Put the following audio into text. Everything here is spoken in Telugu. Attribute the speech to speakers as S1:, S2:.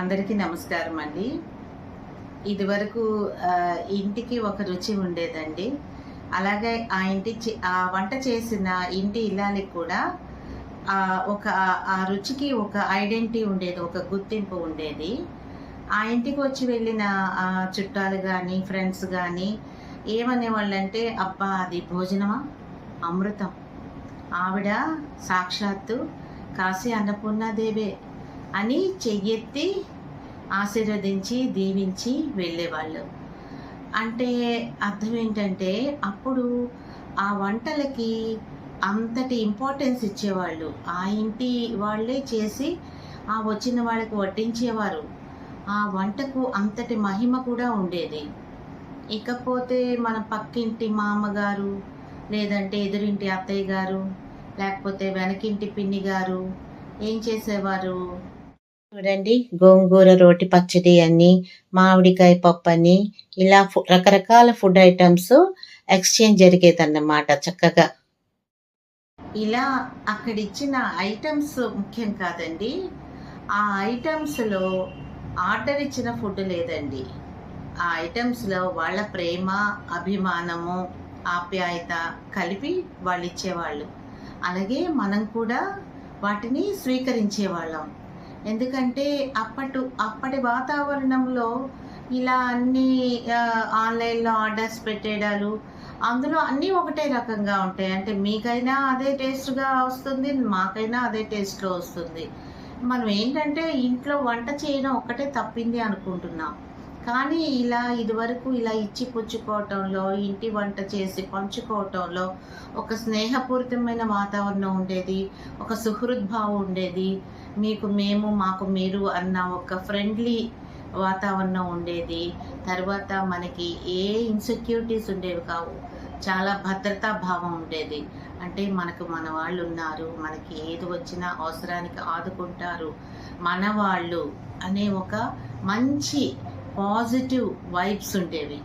S1: అందరికీ నమస్కారం అండి. ఇదివరకు ఇంటికి ఒక రుచి ఉండేదండి. అలాగే ఆ ఇంటి ఆ వంట చేసిన ఇంటి ఇల్లాలికి కూడా ఆ, ఒక ఆ రుచికి ఒక ఐడెంటిటీ ఉండేది ఒక గుర్తింపు ఉండేది. ఆ ఇంటికి వచ్చి వెళ్ళిన ఆ, చుట్టాలు కానీ ఫ్రెండ్స్ కానీ ఏమనేవాళ్ళంటే అబ్బా అది భోజనమా? అమృతం. ఆవిడ సాక్షాత్తు కాశీ అన్నపూర్ణాదేవే. అని చెయ్యెత్తి ఆశీర్వదించి దీవించి వెళ్ళేవాళ్ళు. అంటే అర్థం ఏంటంటే అప్పుడు ఆ వంటలకి అంతటి ఇంపార్టెన్స్ ఇచ్చేవాళ్ళు. ఆ ఇంటి వాళ్ళే చేసి ఆ వచ్చిన వాళ్ళకి వడ్డించేవారు. ఆ వంటకు అంతటి మహిమ కూడా ఉండేది. ఇకపోతే మన పక్కింటి మామగారు లేదంటే ఎదురింటి అత్తయ్య గారు లేకపోతే వెనకింటి పిన్ని గారు ఏం చేసేవారు? చూడండి గోంగూర రోటి పచ్చడి అని మామిడికాయ పప్పు అని ఇలా రకరకాల ఫుడ్ ఐటమ్స్ ఎక్స్చేంజ్ జరిగేదన్నమాట చక్కగా. ఇలా అక్కడ ఇచ్చిన ఐటమ్స్ ముఖ్యం కాదండి. ఆ ఐటమ్స్లో ఆర్డర్ ఇచ్చిన ఫుడ్ లేదండి. ఆ ఐటమ్స్లో వాళ్ళ ప్రేమ అభిమానము ఆప్యాయత కలిపి వాళ్ళు ఇచ్చేవాళ్ళు అలాగే మనం కూడా వాటిని స్వీకరించేవాళ్ళం. ఎందుకంటే అప్పటి అప్పటి వాతావరణంలో ఇలా అన్ని ఆన్లైన్లో ఆర్డర్స్ పెట్టేయడాలు అందులో అన్నీ ఒకటే రకంగా ఉంటాయి. అంటే మీకైనా అదే టేస్ట్గా వస్తుంది మాకైనా అదే టేస్ట్లో వస్తుంది. మనం ఏంటంటే ఇంట్లో వంట చేయడం ఒక్కటే తప్పింది అనుకుంటున్నాం. కానీ ఇలా ఇదివరకు ఇలా ఇచ్చి పుచ్చుకోవటంలో ఇంటి వంట చేసి పంచుకోవటంలో ఒక స్నేహపూరితమైన వాతావరణం ఉండేది ఒక సుహృద్భావం ఉండేది మీకు మేము మాకు మీరు అన్న ఒక ఫ్రెండ్లీ వాతావరణం ఉండేది. తర్వాత మనకి ఏ ఇన్సెక్యూరిటీస్ ఉండేవి కావు. చాలా భద్రతా భావం ఉండేది. అంటే మనకు మన వాళ్ళు ఉన్నారు. మనకి ఏది వచ్చినా అవసరానికి ఆదుకుంటారు. మన వాళ్ళు అనే ఒక మంచి పాజిటివ్ వైబ్స్ ఉండేవి.